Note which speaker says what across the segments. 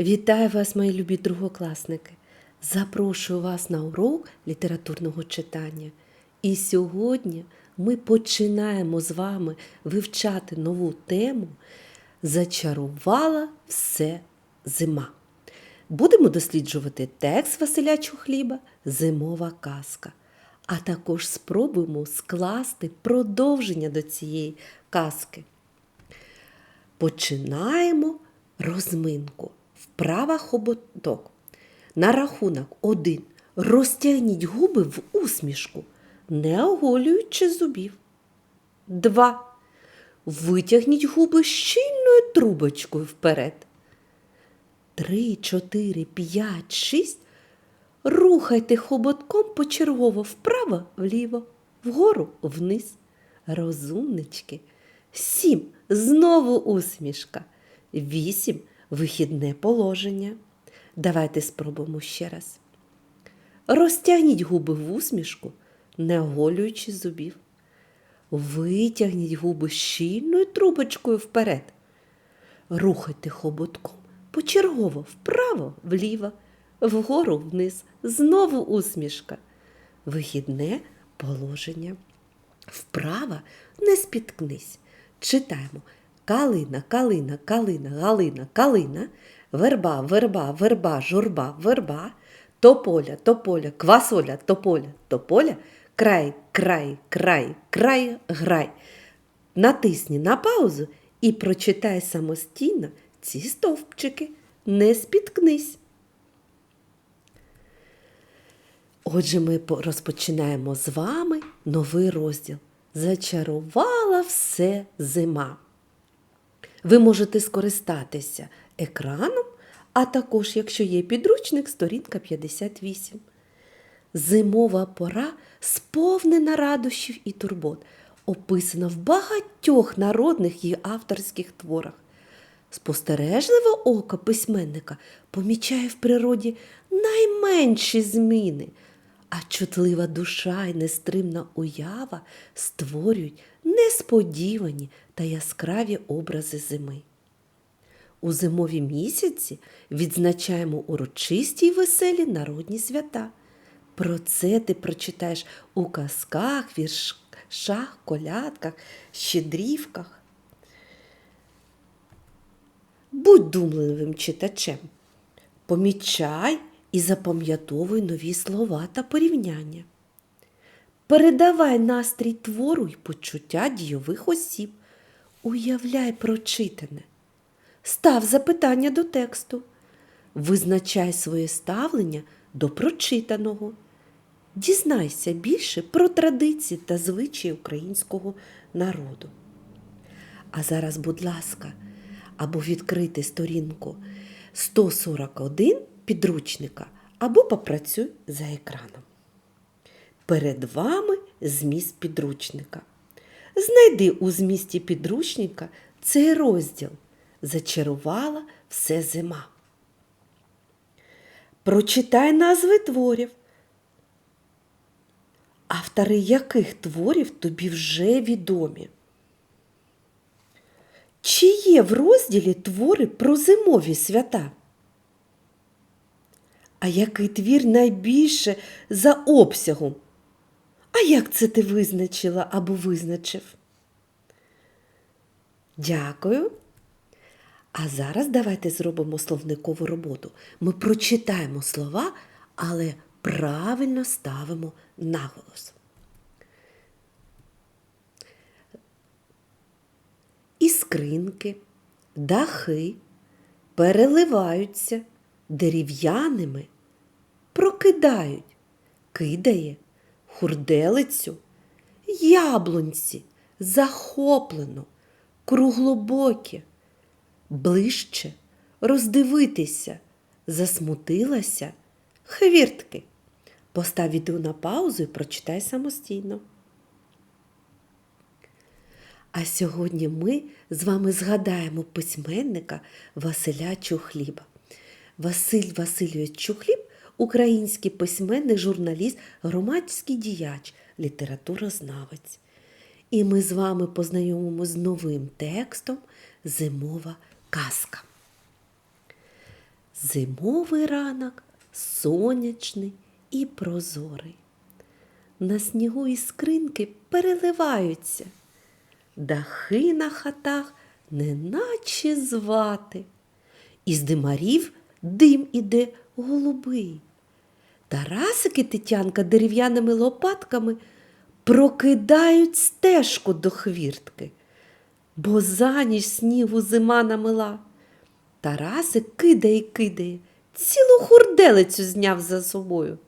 Speaker 1: Вітаю вас, мої любі другокласники! Запрошую вас на урок літературного читання. І сьогодні ми починаємо з вами вивчати нову тему Зачарувала все зима. Будемо досліджувати текст Василя Чухліба Зимова казка. А також спробуємо скласти продовження до цієї казки. Починаємо розминку. Вправа хоботок. На рахунок один. Розтягніть губи в усмішку, не оголюючи зубів. Два. Витягніть губи щільною трубочкою вперед. Три, чотири, п'ять, шість. Рухайте хоботком почергово вправо, вліво, вгору, вниз. Розумнички. Сім. Знову усмішка. Вісім. Вихідне положення. Давайте спробуємо ще раз. Розтягніть губи в усмішку, не оголюючи зубів. Витягніть губи щільною трубочкою вперед. Рухайте хоботком почергово вправо, вліво, вгору вниз. Знову усмішка. Вихідне положення. Вправо не спіткнись. Читаємо калина, калина, калина, галина, калина, верба, верба, верба, журба, верба, тополя, тополя, квасоля, тополя, тополя, край, край, край, край, грай. Натисні на паузу і прочитай самостійно ці стовпчики. Не спіткнись. Отже, ми розпочинаємо з вами новий розділ. Зачарувала все зима. Ви можете скористатися екраном, а також, якщо є підручник, сторінка 58. Зимова пора сповнена радощів і турбот, описана в багатьох народних і авторських творах. Спостережливе око письменника помічає в природі найменші зміни, а чутлива душа і нестримна уява створюють несподівані та яскраві образи зими. У зимові місяці відзначаємо урочисті й веселі народні свята. Про це ти прочитаєш у казках, віршах, колядках, щедрівках. Будь думливим читачем. Помічай і запам'ятовуй нові слова та порівняння. Передавай настрій твору й почуття дійових осіб. Уявляй прочитане. Став запитання до тексту. Визначай своє ставлення до прочитаного. Дізнайся більше про традиції та звичаї українського народу. А зараз, будь ласка, або відкрити сторінку 141 підручника, або попрацюй за екраном. Перед вами зміст підручника. Знайди у змісті підручника цей розділ. Зачарувала все зима. Прочитай назви творів. Автори яких творів тобі вже відомі? Чи є в розділі твори про зимові свята? А який твір найбільше за обсягом? А як це ти визначила або визначив? Дякую. А зараз давайте зробимо словникову роботу. Ми прочитаємо слова, але правильно ставимо наголос. Іскринки, дахи переливаються дерев'яними, прокидають, кидає хурделицю, яблунці, захоплено, круглобоке, ближче роздивитися, засмутилася, хвіртки. Постав відео на паузу і прочитай самостійно. А сьогодні ми з вами згадаємо письменника Василя Чухліба. Василь Васильович Чухліб український письменник, журналіст, громадський діяч, літературознавець. І ми з вами познайомимо з новим текстом Зимова казка. Зимовий ранок сонячний і прозорий. На снігу іскринки переливаються, дахи на хатах неначе звати. Із димарів дим іде голубий. Тарасики Тетянка дерев'яними лопатками прокидають стежку до хвіртки, бо за ніч снігу зима намила. Тарасик кидає, кидає, цілу хурделицю зняв за собою.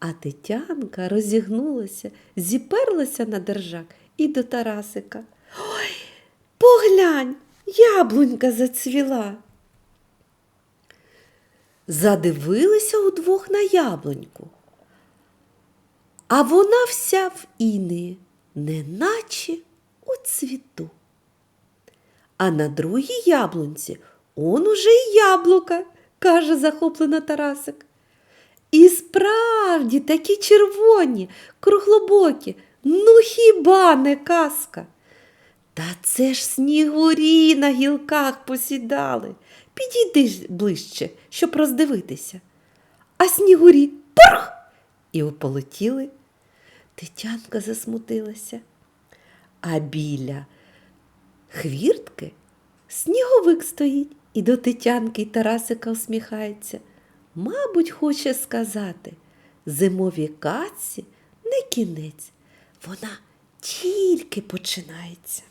Speaker 1: А Тетянка розігнулася, зіперлася на держак і до Тарасика. Ой, поглянь, яблунька зацвіла. Задивилися удвох на яблуньку. А вона вся в іни, неначе у цвіту. А на другій яблунці он уже й яблука, каже захоплено Тарасик. І справді такі червоні, круглобокі, ну хіба не казка? Та це ж снігурі на гілках посідали. Підійди ближче, щоб роздивитися. А снігурі порх! І полетіли. Тетянка засмутилася. А біля хвіртки сніговик стоїть і до Тетянки й Тарасика усміхається. Мабуть, хоче сказати, зимовій каці не кінець, вона тільки починається.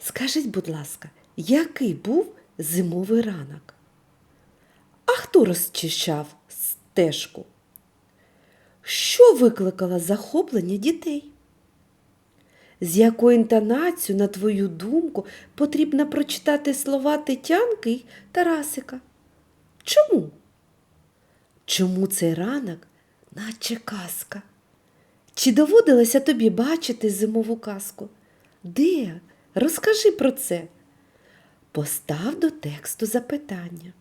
Speaker 1: Скажіть, будь ласка, який був зимовий ранок? А хто розчищав стежку? Що викликало захоплення дітей? З якою інтонацією, на твою думку, потрібно прочитати слова Тетянки й Тарасика? Чому? Чому цей ранок, наче казка? Чи доводилося тобі бачити зимову казку? Де? Розкажи про це. Постав до тексту запитання,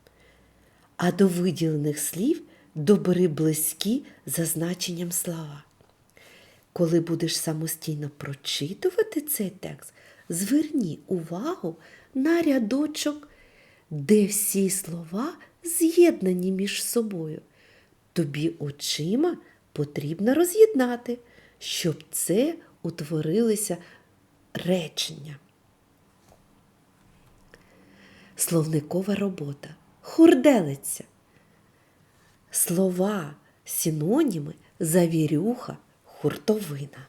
Speaker 1: а до виділених слів добери близькі за значенням слова. Коли будеш самостійно прочитувати цей текст, зверні увагу на рядочок, де всі слова з'єднані між собою. Тобі очима потрібно роз'єднати, щоб це утворилися речення. Словникова робота. Хурделиця. Слова, синоніми завірюха, хуртовина.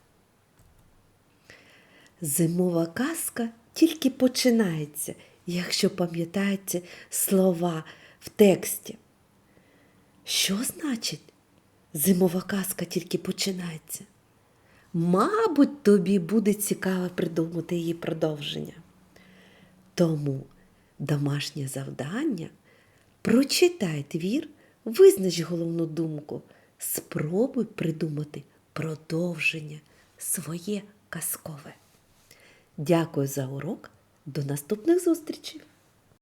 Speaker 1: Зимова казка тільки починається, якщо пам'ятаєте слова в тексті. Що значить зимова казка тільки починається? Мабуть, тобі буде цікаво придумати її продовження. Тому домашнє завдання прочитай твір, визнач головну думку, спробуй придумати продовження своє казкове. Дякую за урок. До наступних зустрічей!